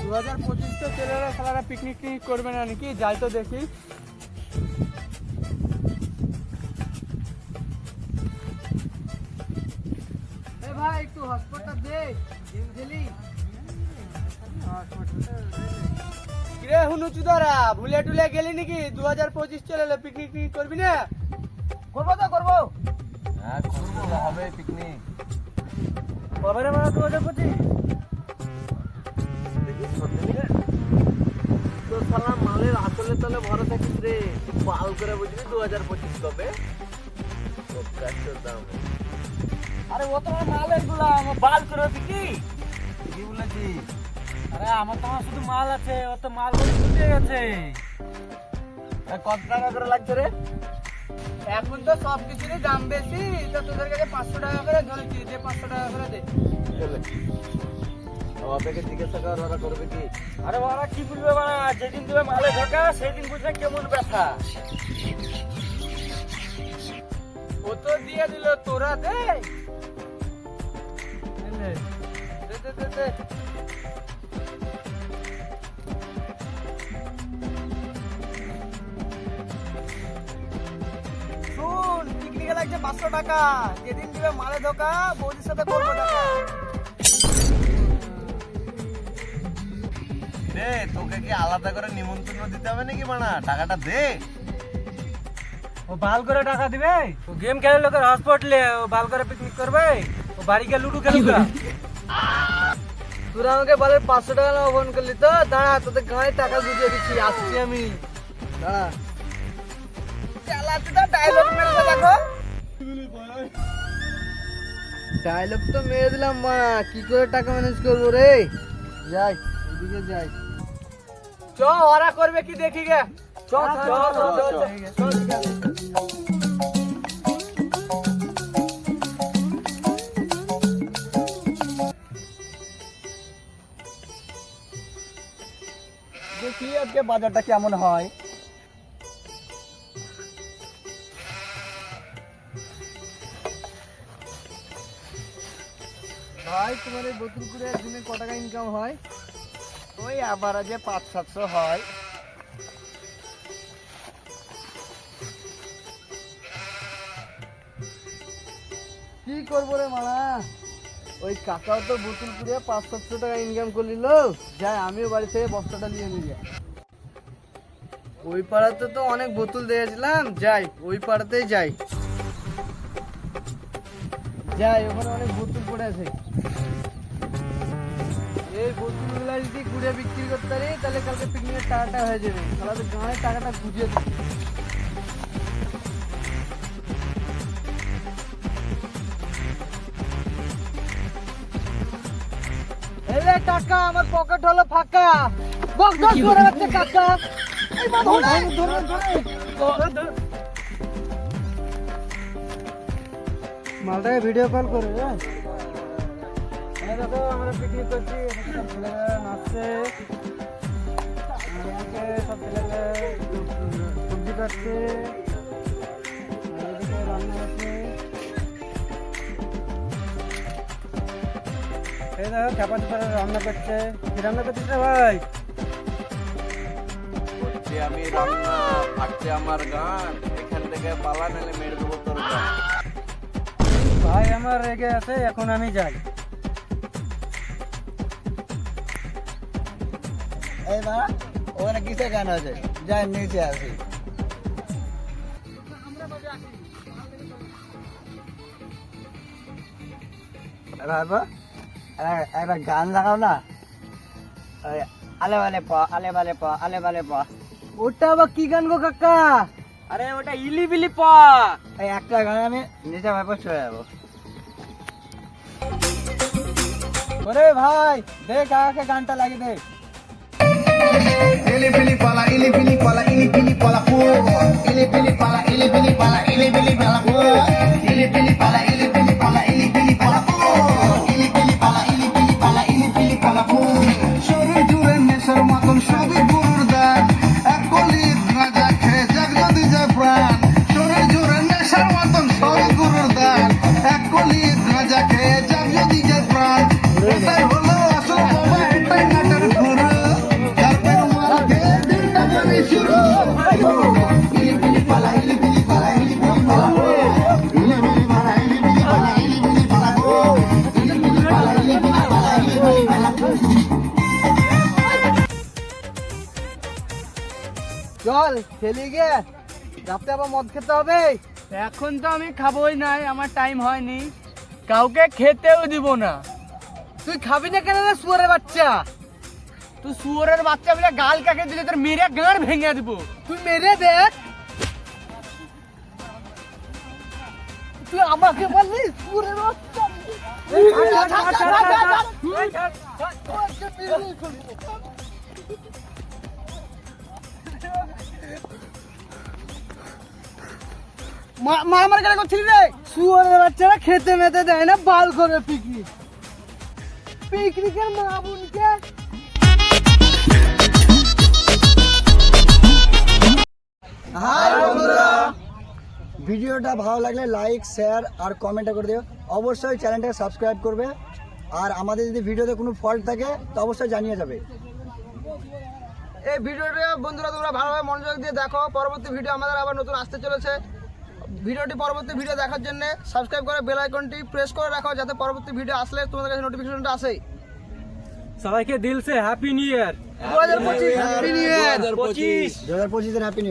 দু হাজার পঁচিশ তো ছেলেরা খেলারা পিকনিক টিকনিক করবে না নাকি? যাই তো দেখি। এ ভাই একটু হসপিটাল দে খেলি। কিরে হুনুচু ভুলে টুলে গেলি নাকি? দু হাজার পঁচিশ চলে এলো পিকনিক টিকনিক করবি না? করব তো করব। হ্যাঁ করব হবে পিকনিক কবে রে দু হাজার পঁচিশ তো সালা মালের আসলে তাহলে ভরা থাকিস রে। পাল করে বুঝবি দু হাজার পঁচিশ কবে? দাম। আরে ও তোমার মাল এগুলা আমার বাল করে কি? কি বলেছিস আরে আমার তো শুধু মাল আছে ও তো মাল ছুটে গেছে কত টাকা করে লাগছে রে? এখন তো সব কিছুরই দাম বেশি তো তোদের কাছে পাঁচশো টাকা করে ধরেছি যে পাঁচশো টাকা করে দে। আপনাকে জিজ্ঞাসা কর ওরা করবে কি? আরে ওরা কি বুঝবে বাড়া? যেদিন তুমি মালে ঢোকা সেদিন বুঝবে কেমন ব্যথা। ও তো দিয়ে দিল তোরা দে দে দে দে। লাগছে পাঁচশো টাকা। যেদিন দিবে মালে ধোকা বৌদির সাথে করব টাকা। রে তোকে কি আলাদা করে নিমন্ত্রণ দিতে হবে নাকি মানা? টাকাটা দে। ও বাল করে টাকা দিবে? ও গেম খেলে লোকের হটস্পট লে ও বাল করে পিকনিক করবে? ও বাড়ি গিয়ে লুডু খেলবে। তোরা আমাকে বলে পাঁচশো টাকা না ফোন করলি তো? দাঁড়া তোদের গায়ে টাকা বুঝিয়ে দিচ্ছি আসছি আমি। দাঁড়া। চালাতে তো ডায়লগ মেরে দেখো। ডায়লগ তো মেরে দিলাম মা। কি করে টাকা ম্যানেজ করব রে? যাই ওদিকে যাই। চ ওরা করবে কি দেখি গে। চ চ চ চ দেখি আজকে বাজারটা কেমন হয়? ভাই, তোমার এই করে একদিনে ক টাকা ইনকাম হয়? ওই আবার যে পাঁচ, সাতশো হয়। কি করব রে মারা ওই কাকাও তো বোতল পুড়ে পাঁচ, সাতশো টাকা ইনকাম করলিল। যাই, আমিও বাড়ি থেকে বস্তাটা নিয়ে নিয়ে ওই পাড়াতে তো অনেক বোতল দিয়েছিলাম যাই, ওই পাড়াতেই যাই। যাই ওখানে অনেক বোতল পড়ে আছে। এই বোতলগুলো যদি ঘুরে বিক্রি করতে পারি তাহলে কালকে পিকনিকের টাকাটা হয়ে যাবে। তাহলে গাঁয়ের টাকাটা দেবে। এলে কাকা আমার পকেট হলো ফাঁকা। বক বক করে যাচ্ছে কাকা। এই মা ধরে ধরে ধরে মালটাকে ভিডিও কল করে হ্যাঁ? এই দেখো আমরা পিকনিক করছি। সব ছেলেরা নাচছে। সব ছেলেরা সবজি কাটছে। রান্না আছে এই দেখো চাপা চাপা রান্না করছে। কি রান্না করছিস রে ভাই? আমি রান্না ফাটছে আমার গান। এখান থেকে পালা নিলে মেরে দেবো তোর গান। আমার রেগে আছে এখন আমি যাই। এই মা ওখানে কিসের গান আছে? যাই নিচে আসি। একটা গান লাগাও না। আলে বালে প আলে বালে প আলে বালে প। ওটা আবার কি গান গো কাকা? আরে ওটা ইলি বিলি প। এই একটা গান আমি নিচে ভাবে চলে যাব। ওরে ভাই দে কাকাকে গানটা লাগিয়ে দে Ili pili pala, ili pili pala, ili pili pala po. Ili pili pala, ili pili pala, ili pili pala po. Ili চল খেলি গে। রাতে আবার মদ খেতে হবে? এখন তো আমি খাবোই নাই আমার টাইম হয়নি। কাউকে খেতেও দিব না। তুই খাবি না কেন রে শুয়ারের বাচ্চা? তুই শুয়ারের বাচ্চা বলে গাল কাকে দিলে? তোর মেরে গাঁড় ভেঙে দিব। তুই মেরে দেখ। তুই আমাকে বললি শুয়ারের বাচ্চা? মারামারি কেন করছিলি রে? শুয়ারের বাচ্চারা খেতে মেতে দেয় না বাল করে পিকনিক পিকনিকের মা বোনকে? হাই বন্ধুরা। ভিডিওটা ভালো লাগলে লাইক শেয়ার আর কমেন্ট করে দিও। অবশ্যই চ্যানেলটা সাবস্ক্রাইব করবে। আর আমাদের যদি ভিডিওতে কোনো ফল্ট থাকে তো অবশ্যই জানিয়ে যাবে। এই ভিডিওটা বন্ধুরা তোমরা ভালোভাবে মনোযোগ দিয়ে দেখো। পরবর্তী ভিডিও আমাদের আবার নতুন আসতে চলেছে। ভিডিওটি পরবর্তী ভিডিও দেখার জন্য সাবস্ক্রাইব করে বেল আইকনটি প্রেস করে রাখো যাতে পরবর্তী ভিডিও আসলে তোমাদের কাছে নোটিফিকেশনটা আসে সবাইকে দিল সে হ্যাপি নিউ ইয়ার দু হাজার পঁচিশ হ্যাপি নিউ ইয়ার পঁচিশ। দু হাজার পঁচিশের হ্যাপি নিউ